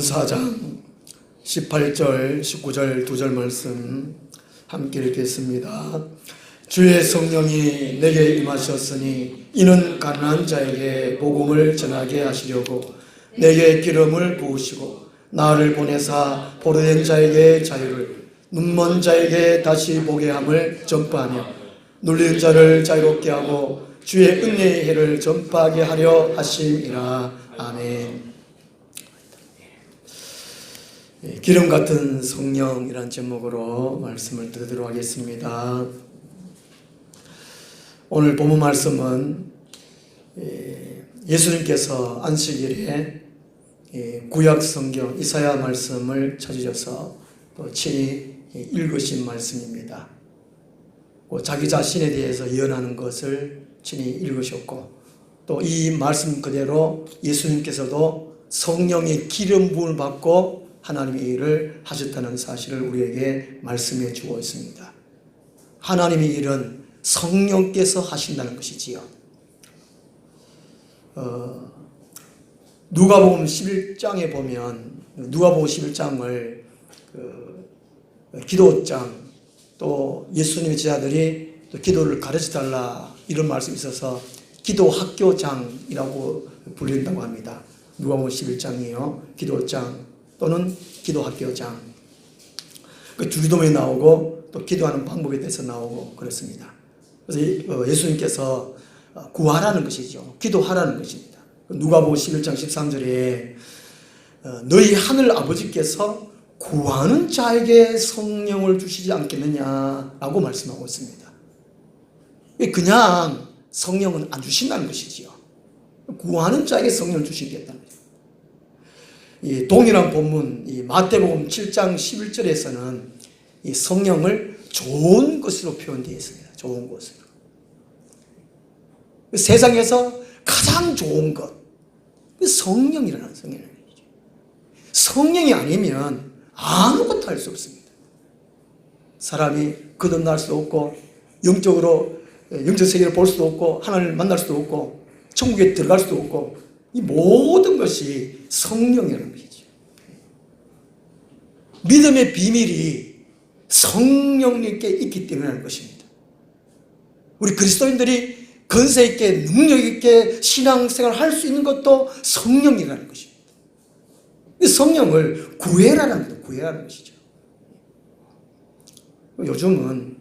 누가복음 4장 18절, 19절 두 절 말씀 함께 읽겠습니다. 주의 성령이 내게 임하셨으니 이는 가난한 자에게 복음을 전하게 하시려고 내게 기름을 부으시고 나를 보내사 보르된 자에게 자유를 눈먼 자에게 다시 보게 함을 전파하며 눌린 자를 자유롭게 하고 주의 은혜의 해를 전파하게 하려 하심이라 아멘. 예, 기름 같은 성령이란 제목으로 말씀을 드리도록 하겠습니다. 오늘 본문 말씀은 예, 예수님께서 안식일에 예, 구약 성경 이사야 말씀을 찾으셔서 또 친히 읽으신 말씀입니다. 뭐 자기 자신에 대해서 예언하는 것을 친히 읽으셨고 또 이 말씀 그대로 예수님께서도 성령의 기름 부음을 받고 하나님의 일을 하셨다는 사실을 우리에게 말씀해 주고 있습니다. 하나님의 일은 성령께서 하신다는 것이지요. 어, 누가복음 11장에 보면 누가복음 11장을 그 기도장 또 예수님의 제자들이 또 기도를 가르쳐 달라 이런 말씀이 있어서 기도 학교장이라고 불린다고 합니다. 누가복음 11장이요. 기도장 또는 기도 학교장. 그 주기도문에 나오고 또 기도하는 방법에 대해서 나오고 그렇습니다. 그래서 어, 예수님께서 구하라는 것이죠. 기도하라는 것입니다. 누가복음 11장 13절에 어, 너희 하늘 아버지께서 구하는 자에게 성령을 주시지 않겠느냐라고 말씀하고 있습니다. 그냥 성령은 안 주신다는 것이지요. 구하는 자에게 성령을 주시겠다는 거죠. 이 동일한 본문 이 마태복음 7장 11절에서는 이 성령을 좋은 것으로 표현되어 있습니다. 좋은 것으로. 세상에서 가장 좋은 것. 성령이라는 성령이죠. 성령이 아니면 아무것도 할 수 없습니다. 사람이 거듭날 수 없고 영적으로 영적 세계를 볼 수도 없고 하나님을 만날 수도 없고 천국에 들어갈 수도 없고 이 모든 것이 성령이라는 것이죠. 믿음의 비밀이 성령님께 있기 때문에 것입니다. 우리 그리스도인들이 건세 있게 능력 있게 신앙생활 할 수 있는 것도 성령이라는 것입니다. 성령을 구해라는 것, 구해라는 것이죠. 요즘은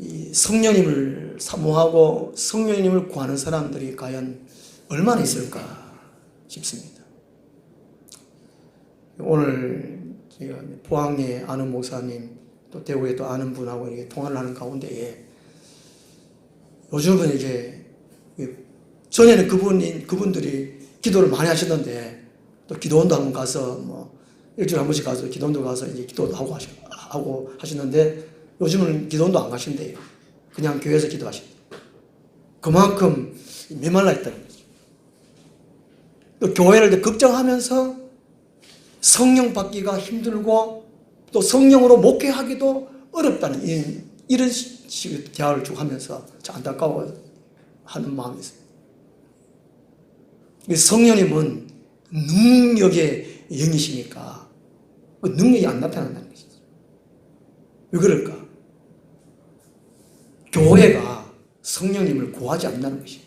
이 성령님을 사모하고 성령님을 구하는 사람들이 과연 얼마나 있을까 싶습니다. 오늘 제가 포항에 아는 목사님 또 대구에 또 아는 분하고 이렇게 통화를 하는 가운데에 요즘은 이제 전에는 그분이 그분들이 기도를 많이 하셨는데 또 기도원도 한번 가서 뭐 일주일에 한 번씩 가서 기도원도 가서 이제 기도도 하고 하시, 하고 하시는데 요즘은 기도원도 안 가신대요. 그냥 교회에서 기도하신대. 그만큼 메말라 있다는 거죠. 또 교회를 걱정하면서 성령 받기가 힘들고 또 성령으로 목회하기도 어렵다는 이런 식의 대화를 쭉 하면서 안타까워 하는 마음이 있어요. 성령님은 능력의 영이시니까 그 능력이 안 나타난다는 것이죠. 왜 그럴까? 교회가 성령님을 구하지 않는다는 것이죠.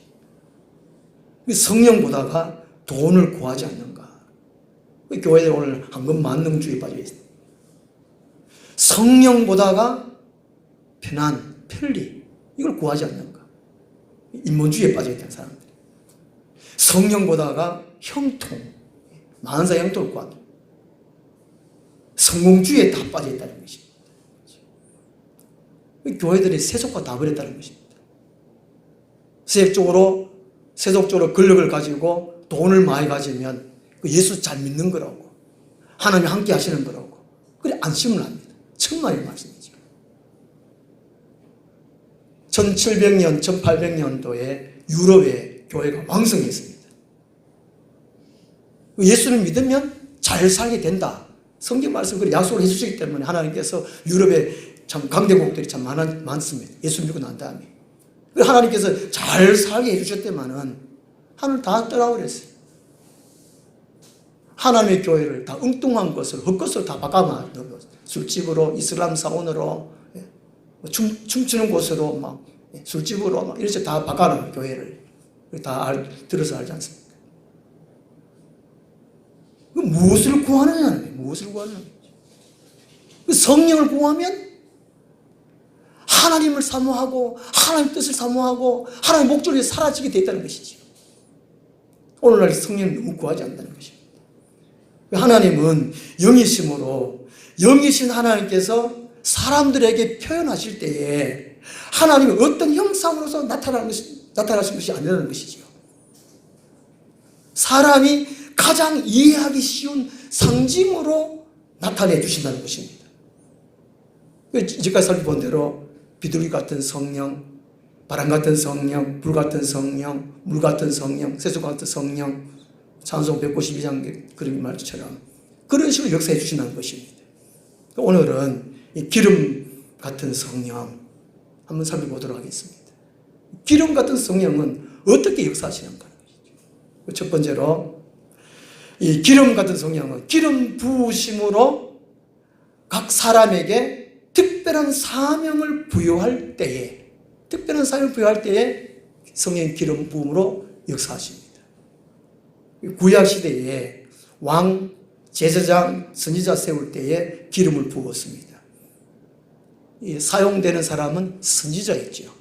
성령보다가 돈을 구하지 않는가? 교회들 오늘 황금 만능주의 빠져 있습니다. 성령보다가 편안, 편리 이걸 구하지 않는가? 인본주의에 빠져 있다는 사람들. 성령보다가 형통, 만사 형통을 구한다. 성공주의에 다 빠져 있다는 것입니다. 교회들이 세속화 다 버렸다는 것입니다. 세속적으로, 세속적으로 권력을 가지고 돈을 많이 가지면 그 예수 잘 믿는 거라고. 하나님 함께 하시는 거라고. 그래, 안심을 합니다. 천만의 말씀이죠. 1700년, 1800년도에 유럽의 교회가 왕성했습니다. 예수를 믿으면 잘 살게 된다. 성경 말씀 그 약속을 해주시기 때문에 하나님께서 유럽에 참 강대국들이 참 많, 많습니다. 예수 믿고 난 다음에. 하나님께서 잘 살게 해주셨더만은 하늘 다 떠나버렸어요. 하나님의 교회를 다 엉뚱한 것을 헛것을 다 바꿔만 술집으로 이슬람 사원으로 예, 뭐 춤, 춤추는 곳으로 막 예, 술집으로 막 이렇게 다 바꿔놓은 교회를 다 알, 들어서 알지 않습니까? 그 무엇을 구하느냐는. 무엇을 구하느냐. 그 성령을 구하면 하나님을 사모하고 하나님 뜻을 사모하고 하나님 목적이 사라지게 됐다는 것이죠. 오늘날 성령을 너무 구하지 않는다는 것입니다. 하나님은 영이심으로 영이신 하나님께서 사람들에게 표현하실 때에 하나님이 어떤 형상으로서 나타나는 것이, 나타나신 것이 아니라는 것이죠. 사람이 가장 이해하기 쉬운 상징으로 나타내 주신다는 것입니다. 이제까지 살펴본 대로 비둘기 같은 성령, 바람 같은 성령, 불 같은 성령, 물 같은 성령, 세수 같은 성령, 찬송 192장 그림 말처럼 그런 식으로 역사해 주신다는 것입니다. 오늘은 이 기름 같은 성령 한번 살펴보도록 하겠습니다. 기름 같은 성령은 어떻게 역사하시는가? 첫 번째로 이 기름 같은 성령은 기름 부으심으로 각 사람에게 특별한 사명을 부여할 때에 특별한 사명을 부여할 때에 성령 기름 부음으로 역사하십니다. 구약 시대에 왕, 제사장, 선지자 세울 때에 기름을 부었습니다. 사용되는 사람은 선지자였죠.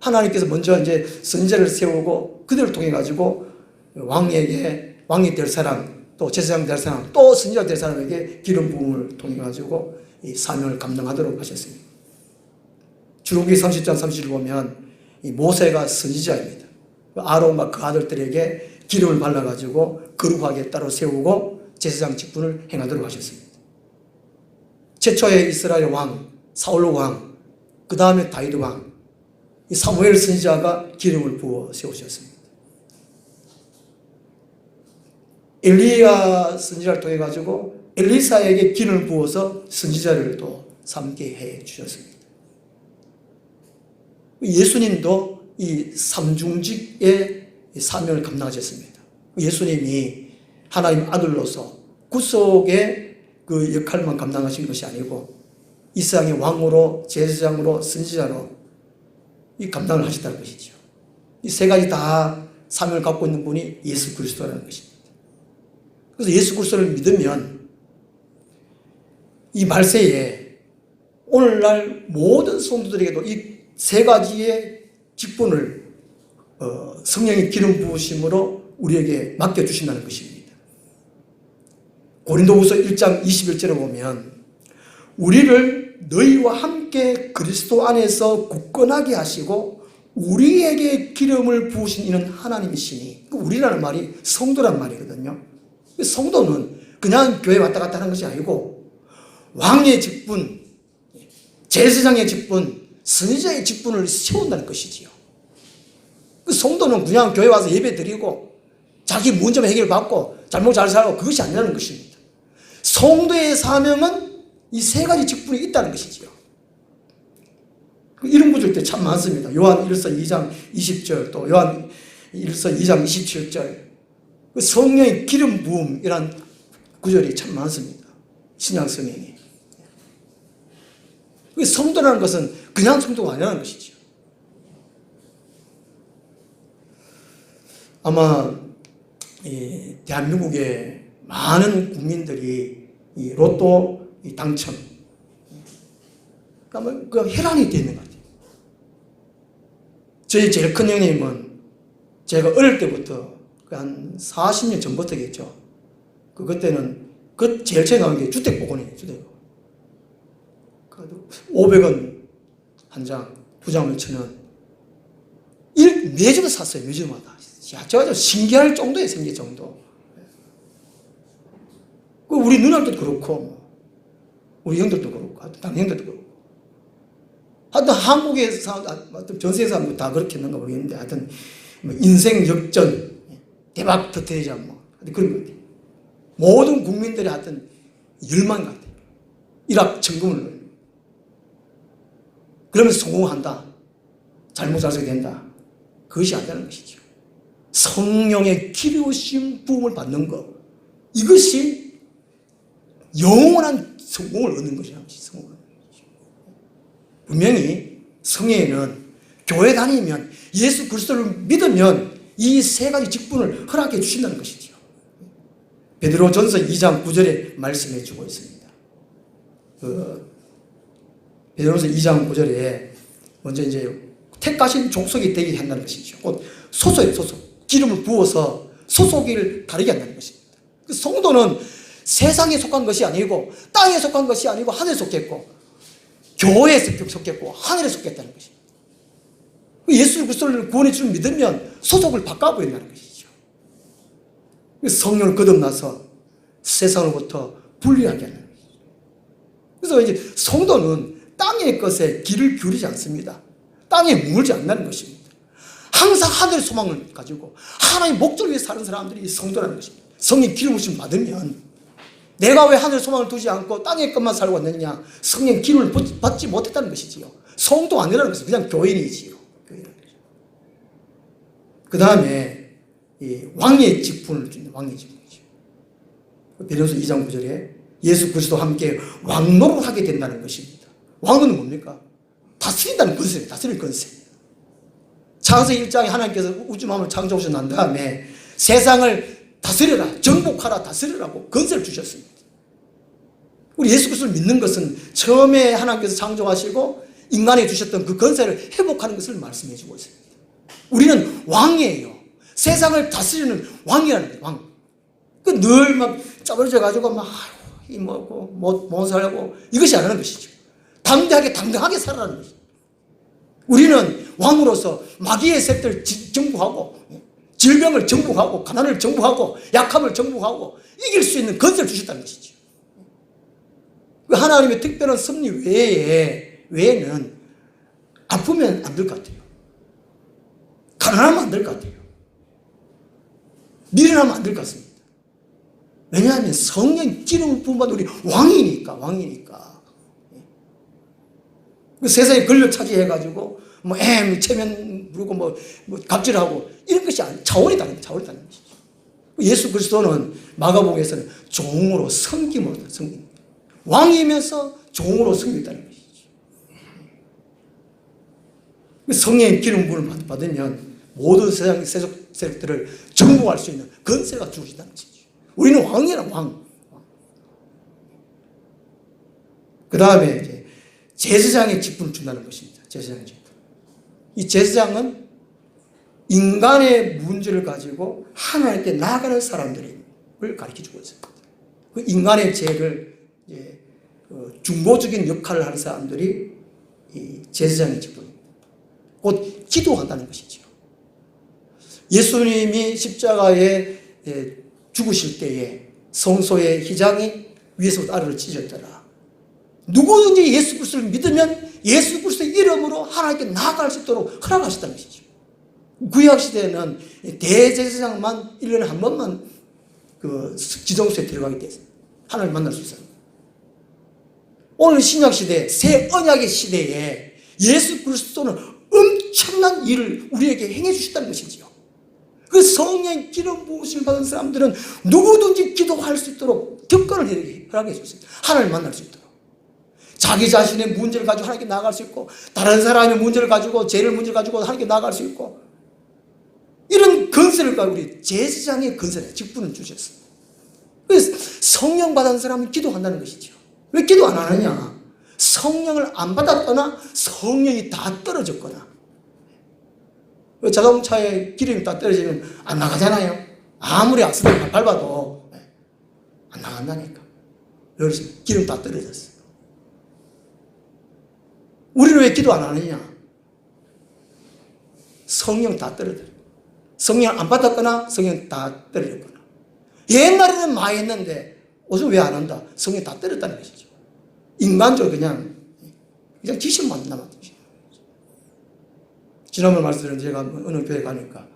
하나님께서 먼저 이제 선지자를 세우고 그들을 통해 가지고 왕에게 왕이 될 사람, 또 제사장 될 사람, 또 선지자 될 사람에게 기름 부음을 통해 가지고 이 사명을 감당하도록 하셨습니다. 주로기 30장 30을 보면 이 모세가 선지자입니다. 아론과 그 아들들에게 기름을 발라가지고 거룩하게 따로 세우고 제사장 직분을 행하도록 하셨습니다. 최초의 이스라엘 왕, 사울 왕, 그 다음에 다윗 왕, 이 사무엘 선지자가 기름을 부어 세우셨습니다. 엘리야 선지자를 통해 가지고 엘리사에게 기름을 부어서 선지자를 또 삼게 해 주셨습니다. 예수님도 이 삼중직의 사명을 감당하셨습니다. 예수님이 하나님 아들로서 구속의 그 역할만 감당하신 것이 아니고 이 세상의 왕으로 제사장으로 선지자로 이 감당을 하셨다는 것이죠. 이 세 가지 다 사명을 갖고 있는 분이 예수 그리스도라는 것입니다. 그래서 예수 그리스도를 믿으면 이 말세에 오늘날 모든 성도들에게도 이 세 가지의 직분을 어, 성령의 기름 부으심으로 우리에게 맡겨주신다는 것입니다. 고린도후서 1장 21절에 보면 우리를 너희와 함께 그리스도 안에서 굳건하게 하시고 우리에게 기름을 부으신 이는 하나님이시니 그 우리라는 말이 성도란 말이거든요. 성도는 그냥 교회 왔다 갔다 하는 것이 아니고 왕의 직분, 제사장의 직분, 선지자의 직분을 세운다는 것이지요. 그 성도는 그냥 교회 와서 예배 드리고 자기 문제만 해결받고 잘못 잘 살고 그것이 아니라는 것입니다. 성도의 사명은 이 세 가지 직분이 있다는 것이지요. 그 이런 구절 때 참 많습니다. 요한 1서 2장 20절 또 요한 1서 2장 27절 그 성령의 기름 부음이란 구절이 참 많습니다. 신약 성경이. 그 성도라는 것은 그냥 성도가 아니라는 것이죠. 아마 이 대한민국의 많은 국민들이 이 로또 이 당첨 그러면 그 혈안이 되어 있는 것 같아요. 저희 제일 큰 형님은 제가 어릴 때부터 그한 40년 전부터겠죠. 그 그때는 그 제일 처음 나온 게 주택복권이에요. 주택. 500원 한 장, 두 장을 쳐는 매주도 샀어요. 매주마다. 야, 저 신기할 정도의 생기 정도. 그 우리 누나들도 그렇고, 우리 형들도 그렇고, 다른 형들도 그렇고. 하여튼 한국에서, 전 세계에서 다 그렇게 했는가 모르겠는데, 하여튼 뭐 인생 역전, 대박 터트리자, 뭐. 그런 것 같아요. 모든 국민들이 하여튼 열망 같아요. 일확천금을 그러면서 성공한다. 잘못 살게 된다. 그것이 아니라는 것이죠. 성령의 기르심 부음을 받는 것. 이것이 영원한 성공을 얻는 것이라는 것이 성공을 얻는 것이죠. 분명히 성경에는 교회 다니면 예수 그리스도를 믿으면 이 세 가지 직분을 허락해 주신다는 것이지요. 베드로전서 2장 9절에 말씀해 주고 있습니다. 그 베드로전서 2장 9절에 먼저 이제 택하신 족속이 되게 한다는 것이죠. 곧 소속이에요, 소속. 기름을 부어서 소속을 다르게 한다는 것입니다. 그 성도는 세상에 속한 것이 아니고 땅에 속한 것이 아니고 하늘에 속했고 교회에 속했고 하늘에 속했다는 것입니다. 그 예수 그리스도를 구원해 주를 믿으면 소속을 바꿔버린다는 것이죠. 그 성령을 거듭나서 세상으로부터 분리하게 하는 것이죠. 그래서 이제 성도는 땅의 것에 길을 기울이지 않습니다. 땅에 물지 않는다는 것입니다. 항상 하늘의 소망을 가지고 하나님의 목적을 위해 사는 사람들이 성도라는 것입니다. 성령 기름 부심 받으면 내가 왜 하늘의 소망을 두지 않고 땅의 것만 살고 왔느냐? 성령 기름을 받지 못했다는 것이지요. 성도 아니라는 것은 그냥 교인이지요. 그 다음에 왕의 직분을 주는 왕의 직분이죠. 베드로서 2장 9절에 예수 그리스도와 함께 왕노를 하게 된다는 것입니다. 왕은 뭡니까? 다스린다는 건세예요. 다스릴 건세. 창세기 1장에 하나님께서 우주만을 창조하셔 난 다음에 세상을 다스려라, 정복하라, 다스리라고 건세를 주셨습니다. 우리 예수 그리스도를 믿는 것은 처음에 하나님께서 창조하시고 인간에 주셨던 그 건세를 회복하는 것을 말씀해 주고 있습니다. 우리는 왕이에요. 세상을 다스리는 왕이라는 왕. 그늘막 짜버려져 가지고 막, 이 뭐고, 못, 못 살고, 이것이 아니라는 것이죠. 당대하게, 당당하게 살아라는 것이죠. 우리는 왕으로서 마귀의 색들 정복하고, 질병을 정복하고, 가난을 정복하고, 약함을 정복하고, 이길 수 있는 건설을 주셨다는 것이죠. 그 하나님의 특별한 섭리 외에, 외에는 아프면 안 될 것 같아요. 가난하면 안 될 것 같아요. 미련하면 안 될 것 같습니다. 왜냐하면 성령 기름 부음받은 우리 왕이니까, 왕이니까. 그 세상에 권력 차지해가지고, 뭐, 엠, 체면 부르고, 뭐, 뭐, 갑질하고, 이런 것이 아니, 차원이 다른, 차원이 다른 것이죠. 예수 그리스도는 마가복음에서는 종으로 섬김으로, 섬김. 왕이면서 종으로 섬겼다는 것이죠. 성령의 기름 부음을 받으면 모든 세상 세속 세력들을 정복할 수 있는 건세가 주어진다는 것이죠. 우리는 왕이라 왕. 그 다음에 이 제 제사장의 직분을 준다는 것입니다. 제사장의 직분. 이 제사장은 인간의 문제를 가지고 하나님께 나아가는 사람들을 가르쳐 주고 있습니다. 그 인간의 죄를 이제 중보적인 역할을 하는 사람들이 이 제사장의 직분입니다. 곧 기도한다는 것이죠. 예수님이 십자가에 죽으실 때에 성소의 희장이 위에서부터 아래로 찢어졌더라. 누구든지 예수 그리스도를 믿으면 예수 그리스도의 이름으로 하나님께 나아갈 수 있도록 허락하셨다는 것이죠. 구약 시대에는 대제사장만 1년에 한 번만 그 지정소에 들어가게 됐어요. 하나님 만날 수 있어요. 오늘 신약 시대, 새 언약의 시대에 예수 그리스도는 엄청난 일을 우리에게 행해 주셨다는 것이지요. 그 성령 기름 부으심 받은 사람들은 누구든지 기도할 수 있도록 특권을 허락해 줬습니다. 하나님을 만날 수 있도록. 자기 자신의 문제를 가지고 하나님께 나아갈 수 있고 다른 사람의 문제를 가지고 죄를 문제를 가지고 하나님께 나아갈 수 있고 이런 건설을 우리 제사장의 건설에 직분을 주셨습니다. 그래서 성령 받은 사람은 기도한다는 것이죠. 왜 기도 안 하느냐? 성령을 안 받았거나 성령이 다 떨어졌거나 자동차에 기름이 다 떨어지면 안 나가잖아요. 아무리 악셀을 밟아도 안 나간다니까. 여기서 기름 다 떨어졌어. 우리는 왜 기도 안 하느냐? 성령 다 떨어져. 성령 안 받았거나 성령 다 떨어졌거나. 옛날에는 많이 했는데 요즘 왜 안 한다? 성령 다 떨어졌다는 것이죠. 인간적으로 그냥 그냥 지식만 남았죠. 지난번 말씀드린 제가 어느 교회 가니까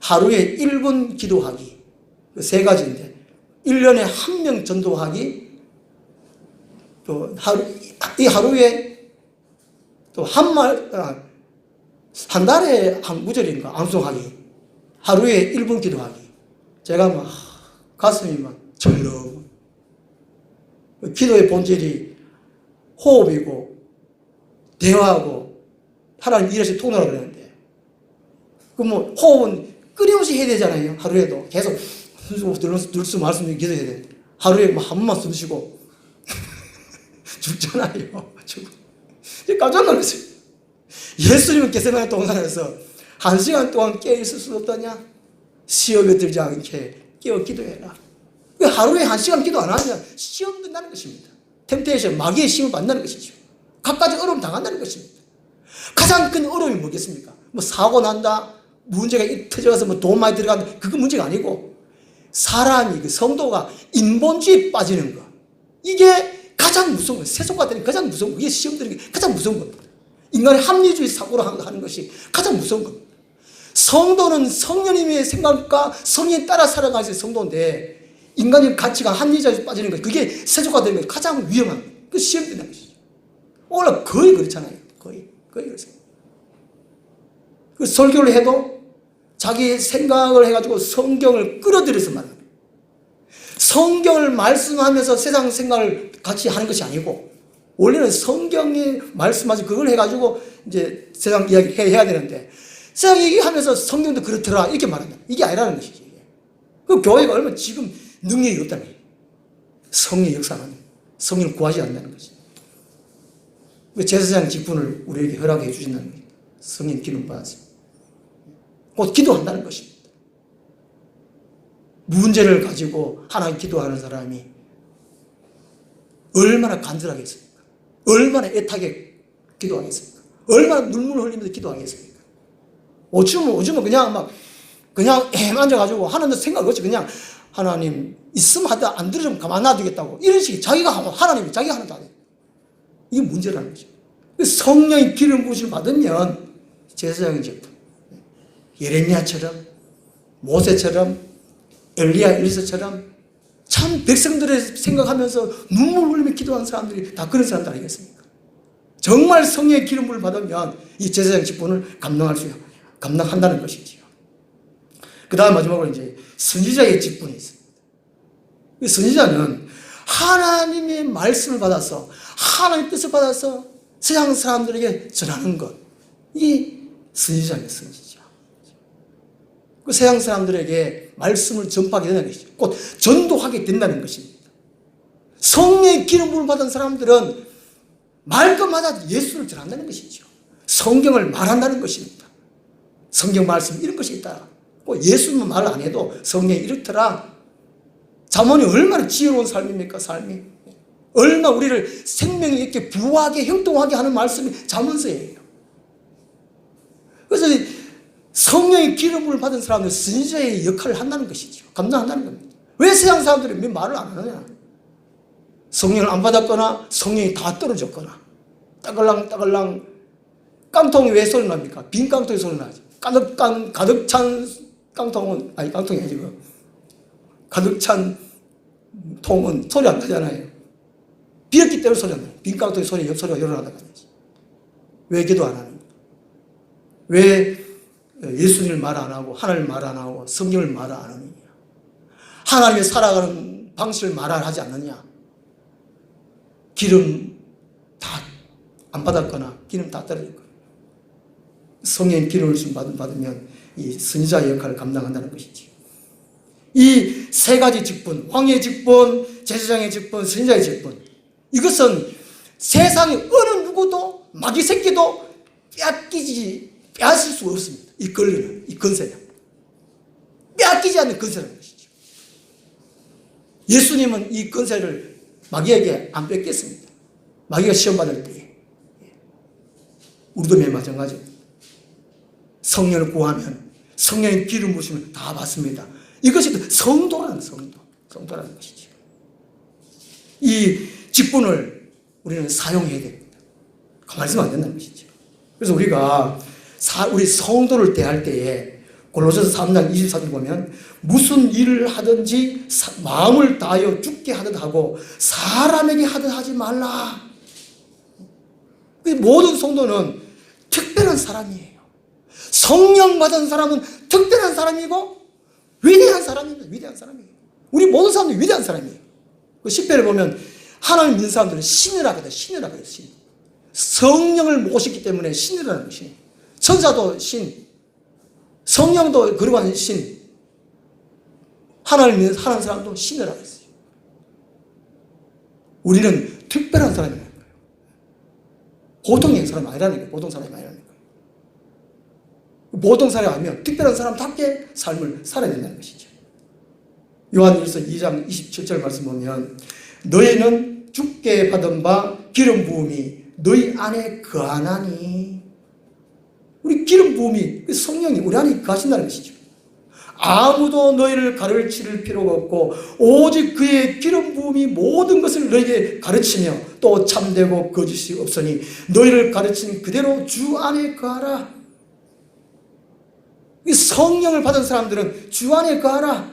하루에 1분 기도하기 그세 가지인데 1년에 한 명 전도하기 또 하루 이 하루에 또 한 말한 아, 달에 한 구절인가 암송하기 하루에 1분 기도하기 제가 막 가슴이 막 철렁. 기도의 본질이 호흡이고 대화하고 하나님 이래서 통로라 그러는데 그뭐 호흡은 끊임없이 해야 되잖아요. 하루에도 계속 들수 말씀 기도해야 돼. 하루에 뭐 한 번만 숨 쉬고 죽잖아요. 죽. 깜짝 놀랐어요. 예수님은 게세마네 동산에서 한 시간 동안 깨어 있을 수 없다냐? 시험에 들지 않게 깨어 기도해라. 왜 하루에 한 시간 기도 안 하냐? 시험 된다는 것입니다. 템테이션, 마귀의 시험을 받는다는 것이죠. 각가지 어려움 당한다는 것입니다. 가장 큰 어려움이 뭐겠습니까? 뭐 사고 난다, 문제가 터져서 뭐 돈 많이 들어간다, 그거 문제가 아니고 사람이 그 성도가 인본주의에 빠지는 거 이게 가장 무서운 거예요. 세속화 되는 가장 무서운 거. 이게 시험 드는 게 가장 무서운 겁니다. 인간의 합리주의 사고로 하는 것이 가장 무서운 겁니다. 성도는 성령님의 생각과 성령에 따라 살아가는 성도인데 인간의 가치가 합리주의에 빠지는 것 그게 세속화 되는 게 가장 위험한. 그 시험 된다는 것이죠. 오늘 거의 그렇잖아요. 거의 거의 그렇습니다. 그 설교를 해도 자기 생각을 해가지고 성경을 끌어들여서 말합니다. 성경을 말씀하면서 세상 생각을 같이 하는 것이 아니고 원래는 성경이 말씀하지 그걸 해가지고 이제 세상 이야기 해야 되는데 세상 얘기하면서 성경도 그렇더라 이렇게 말한다. 이게 아니라는 것이지. 그 교회가 얼마나 지금 능력이 없다는 거예요. 성의 역사는 성령을 구하지 않는다는 것이. 그 제사장 직분을 우리에게 허락해 주신다는 거예요. 성령 기름 받았어요. 곧 기도한다는 것입니다. 문제를 가지고 하나님 기도하는 사람이 얼마나 간절하겠습니까? 얼마나 애타게 기도하겠습니까? 얼마나 눈물 흘리면서 기도하겠습니까? 오줌은 오줌은 그냥 막 그냥 햄 앉아가지고 하나님 생각 없이 그냥 하나님 있으면 하다 안 들으면 가만 놔두겠다고 이런 식이 자기가 하나님이 자기가 하는 거 아니에요. 이게 문제라는 거죠. 성령의 기름 부으심을 받으면 제사장의 제품 예레미야처럼 모세처럼 엘리야 엘리사처럼 참 백성들의 생각하면서 눈물 흘리며 기도하는 사람들이 다 그런 사람들 아니겠습니까? 정말 성령의 기름을 받으면 이 제사장 직분을 감당할 수 감당한다는 것이지요. 그 다음 마지막으로 이제 선지자의 직분이 있습니다. 이 선지자는 하나님의 말씀을 받아서 하나님의 뜻을 받아서 세상 사람들에게 전하는 것. 이 선지자의 선지자. 그 세상 사람들에게 말씀을 전파하게 되는 것이죠. 곧 전도하게 된다는 것입니다. 성령의 기름 부을 받은 사람들은 말끝마다 예수를 전한다는 것이죠. 성경을 말한다는 것입니다. 성경 말씀 이런 것이 있다. 뭐 예수는 말안 해도 성경이 이렇더라. 자문이 얼마나 지혜로운 삶입니까, 삶이? 얼마나 우리를 생명이 있게 부하게 형통하게 하는 말씀이 자문서예요. 그래서 성령의 기름을 받은 사람들 선지자의 역할을 한다는 것이죠. 감당한다는 겁니다. 왜 세상 사람들이 왜 말을 안 하느냐? 성령을 안 받았거나 성령이 다 떨어졌거나 따글랑 따글랑 깡통이 왜 소리 납니까? 빈 깡통이 소리 나지. 가득 깡 가득 찬 깡통은 아니 깡통이 아니고 가득 찬 통은 소리 안 나잖아요. 비었기 때문에 소리 안 나요. 빈 깡통의 소리 소리가 열어나다가 왜 기도 안 하는? 왜 예수님을 말 안 하고 하나님을 말 안 하고 성경을 말 안 하느냐? 하나님의 살아가는 방식을 말안 하지 않느냐? 기름 다 안 받았거나 기름 다 떨어질 거예요. 성령 기름을 좀 받으면 이 선지자 역할을 감당한다는 것이지. 이 세 가지 직분, 왕의 직분, 제사장의 직분, 선지자의 직분. 이것은 세상에 어느 누구도 마귀 새끼도 빼앗기지 빼앗을 수 없습니다. 이 권리는, 이 건세는. 빼앗기지 않는 건세라는 것이죠. 예수님은 이 건세를 마귀에게 안 뺏겼습니다. 마귀가 시험 받을 때. 우리도 맨 마찬가지입니다. 성령을 구하면 성령의 기름 부으시면 다 받습니다. 이것이 성도라는 성도. 성도라는 것이죠. 이 직분을 우리는 사용해야 됩니다. 가만히 있으면 안 된다는 것이죠. 그래서 우리가 사, 우리 성도를 대할 때에 골로새서 3장 24절 보면 무슨 일을 하든지 사, 마음을 다하여 죽게 하듯 하고 사람에게 하듯 하지 말라. 모든 성도는 특별한 사람이에요. 성령 받은 사람은 특별한 사람이고 위대한 사람입니다. 위대한 사람이에요. 우리 모든 사람들이 위대한 사람이에요. 그 10편을 보면 하나님 믿는 사람들은 신이라거든, 신이라거든, 신. 성령을 모시기 때문에 신이라는 것이. 천사도 신, 성령도 하는 신, 하나님 믿는 하나님 사람도 신이라고 했어요. 우리는 특별한 사람이라는 거예요. 보통의 사람이 아니라는 거예요. 보통 사람이 아니라는 거예요. 보통 사람이 아니면 특별한 사람답게 삶을 살아야 된다는 것이죠. 요한일서 2장 27절 말씀 보면 너희는 죽게 받은 바 기름 부음이 너희 안에 거하나니 우리 기름 부음이 그 성령이 우리 안에 거하신다는 것이죠. 아무도 너희를 가르칠 필요가 없고 오직 그의 기름 부음이 모든 것을 너에게 가르치며 또 참되고 거짓이 없으니 너희를 가르친 그대로 주 안에. 이 성령을 받은 사람들은 주 안에 거하라.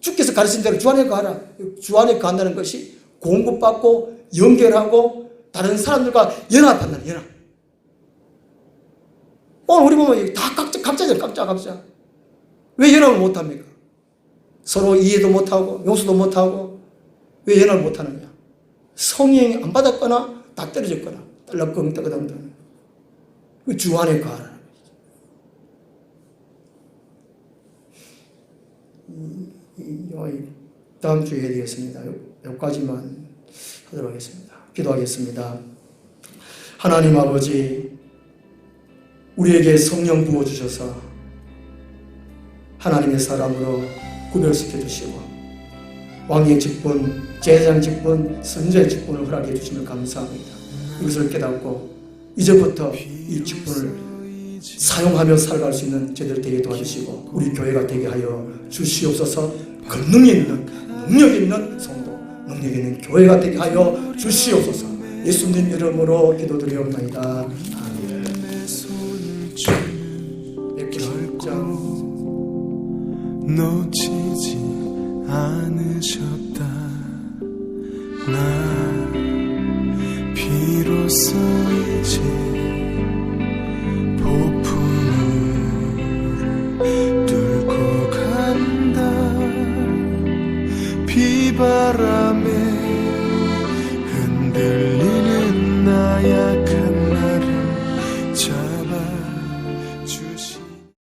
주께서 가르친 대로 주 안에 거하라. 주 안에 거한다는 것이 공급받고 연결하고 다른 사람들과 연합한다는 연합. 오늘 우리 보면 다 각자, 각자죠. 각자, 각자. 왜 연합을 못합니까? 서로 이해도 못하고 용서도 못하고 왜 연합을 못하느냐? 성령이 안 받았거나 다 떨어졌거나 떨렁껑 떠그덩덩 주 안에 거하라. 다음 주에 해야 되겠습니다. 여기까지만 하도록 하겠습니다. 기도하겠습니다. 하나님 아버지, 우리에게 성령 부어주셔서 하나님의 사람으로 구별시켜 주시고 왕의 직분, 제장 직분, 선자의 직분을 허락해 주시면 감사합니다. 이것을 깨닫고 이제부터 이 직분을 사용하며 살아갈 수 있는 저희들 되게 도와주시고 우리 교회가 되게 하여 주시옵소서. 권능 있는 능력 있는 성도 능력 있는 교회가 되게 하여 주시옵소서. 예수님 이름으로 기도드리옵나이다 놓치지